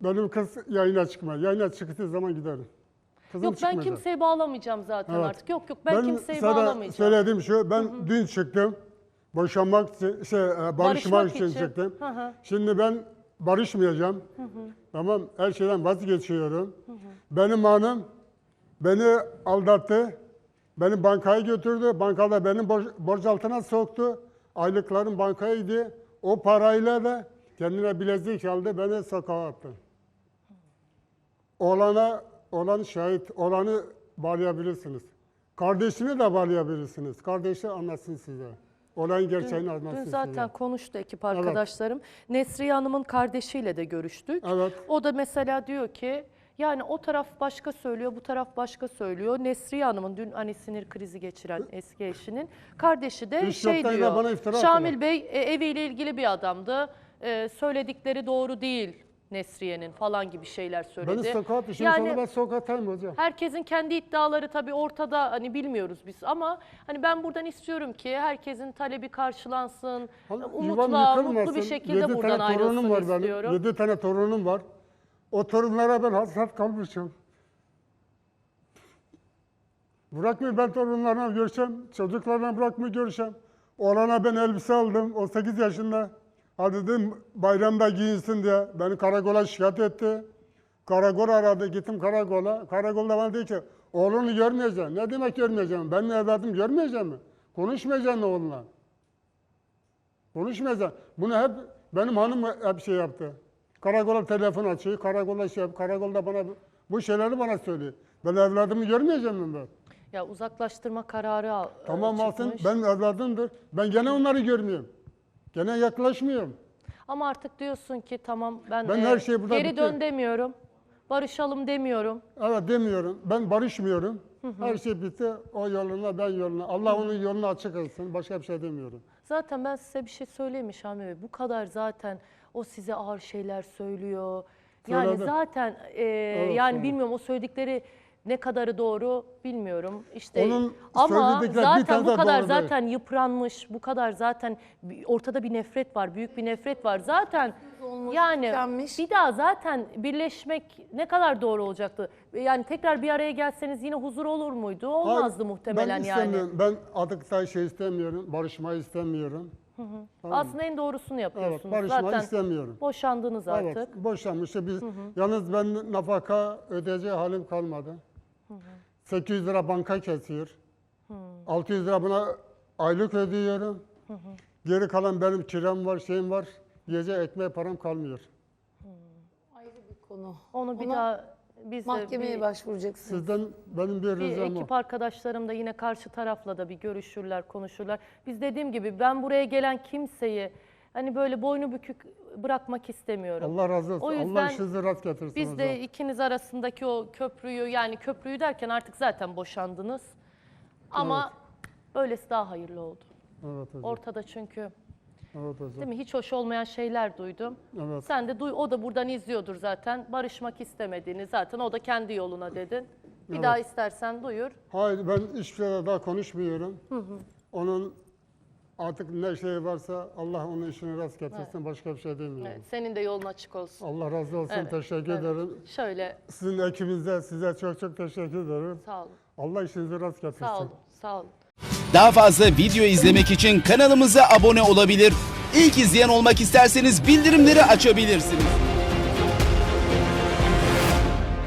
Benim kız yayına çıkmıyor. Yayına çıktığı zaman giderim. Kızım Yok ben çıkmayacak. kimseyi bağlamayacağım zaten Evet. artık. Yok yok ben, kimseyi sana bağlamayacağım. söylediğim şu, ben dün çıktım. Boşanmak için, şey, e, barışmak, Barışmak için, için. çıktım. Hı hı. Şimdi ben barışmayacağım. Tamam, her şeyden vazgeçiyorum. Benim hanım beni aldattı. Beni bankaya götürdü. Bankada benim borç, borç altına soktu. Aylıklarım bankaya gidiyor. O parayla da kendine bilezik aldı. Beni sokağa attı. Oğlana, olan şahit, olanı bağlayabilirsiniz. Kardeşini de bağlayabilirsiniz. Kardeşi anlatsın size. Olayın gerçeğini anlatsın Dün zaten size. konuştu ekip arkadaşlarım. Nesriye Hanım'ın kardeşiyle de görüştük. Evet. O da mesela diyor ki yani o taraf başka söylüyor, bu taraf başka söylüyor. Nesriye Hanım'ın dün hani sinir krizi geçiren eski eşinin kardeşi de İş şey diyor. bana Şamil attılar. Bey e, eviyle ilgili bir adamdı. E, söyledikleri doğru değil Nesriye'nin falan gibi şeyler söyledi. Beni sokağa attı. Şimdi Yani- sonra ben sokaktayım hocam. Herkesin kendi iddiaları tabii ortada hani bilmiyoruz biz ama hani ben buradan istiyorum ki herkesin talebi karşılansın. Umutla, mutlu bir şekilde Yedi buradan tane torunum ayrılsın var benim. istiyorum. Yedi tane torunum var. O torunlara ben hasret kalmışım. Bırakmıyor ben torunlarla görüşeceğim. Çocuklarla bırakmıyor görüşeceğim. Oğlana ben elbise aldım. O 8 yaşında. Hadi dedim bayramda giyinsin diye. Beni karakola şikayet etti. Karakol aradı. Gittim karakola. Karakolda bana dedi ki oğlunu görmeyeceğim. Ne demek görmeyeceğim? Benim evladım görmeyeceğim mi? Konuşmayacağım oğlunla. Konuşmayacağım. Bunu hep benim hanım hep şey yaptı. Karakola telefon açıyor, karakolda şey yap, karakolda bana bu şeyleri bana söylüyor. Ben evladımı görmeyeceğim mi ben? Ya uzaklaştırma kararı al, Tamam e, alsın, çıkmış. benim evladımdır. Ben gene onları görmüyorum. Gene yaklaşmıyorum. Ama artık diyorsun ki tamam ben, Ben e, her şey burada geri bitti. dön demiyorum. Barışalım demiyorum. Evet demiyorum. Ben barışmıyorum. Her şey bitti. O yoluna, ben yoluna. Allah onun yolunu açık etsin. Başka bir şey demiyorum. Zaten ben size bir şey söyleyeyim mi Şamil Bey? Bu kadar zaten o size ağır şeyler söylüyor. Yani Söyledi. zaten e, yani bilmiyorum o söyledikleri ne kadarı doğru bilmiyorum. İşte Onun ama söyledikleri bir zaten tane bu kadar doğru değil. zaten yıpranmış, bu kadar zaten ortada bir nefret var, büyük bir nefret var. Zaten olması yani tükenmiş. bir daha zaten birleşmek ne kadar doğru olacaktı? Yani tekrar bir araya gelseniz yine huzur olur muydu? Olmazdı Hayır, muhtemelen ben yani. istemiyorum. Ben adıkta şey istemiyorum. Barışmayı istemiyorum. Tamam. Aslında en doğrusunu yapıyorsunuz. Evet, barışmayı zaten istemiyorum. boşandınız artık. Evet, boşanmıştı. Biz, Yalnız ben nafaka ödeyecek halim kalmadı. 800 lira banka kesiyor. 600 lira buna aylık ödüyorum. Geri kalan benim kiram var, şeyim var. Yiyecek ekmeğe param kalmıyor. Ayrı bir konu. Onu bir Ona daha biz mahkemeye bir, başvuracaksınız. Sizden benim bir ricam o. ekip arkadaşlarım da yine karşı tarafla da bir görüşürler, konuşurlar. Biz dediğim gibi ben buraya gelen kimseyi hani böyle boynu bükük bırakmak istemiyorum. Allah razı olsun. O yüzden Allah işinizi rast getirsin Biz hocam. de ikiniz arasındaki o köprüyü yani köprüyü derken artık zaten boşandınız. Ama böylesi daha hayırlı oldu. Evet hocam. Ortada çünkü Evet hocam. değil mi hiç hoş olmayan şeyler duydum. Evet. Sen de duy, o da buradan izliyordur zaten. Barışmak istemediğini zaten o da kendi yoluna dedin. Bir Evet. daha istersen duyur. Hayır ben hiçbir şeyde daha konuşmuyorum. Onun artık ne şey varsa Allah onun işini rast getirsin. Başka bir şey demiyorum. Evet, senin de yolun açık olsun. Allah razı olsun. Evet, teşekkür evet. ederim. Şöyle Sizin ekibinize size çok çok teşekkür ederim. sağ olun. Allah işinizi rast getirsin. Sağ olun. Sağ olun. Daha fazla video izlemek için kanalımıza abone olabilir. İlk izleyen olmak isterseniz bildirimleri açabilirsiniz.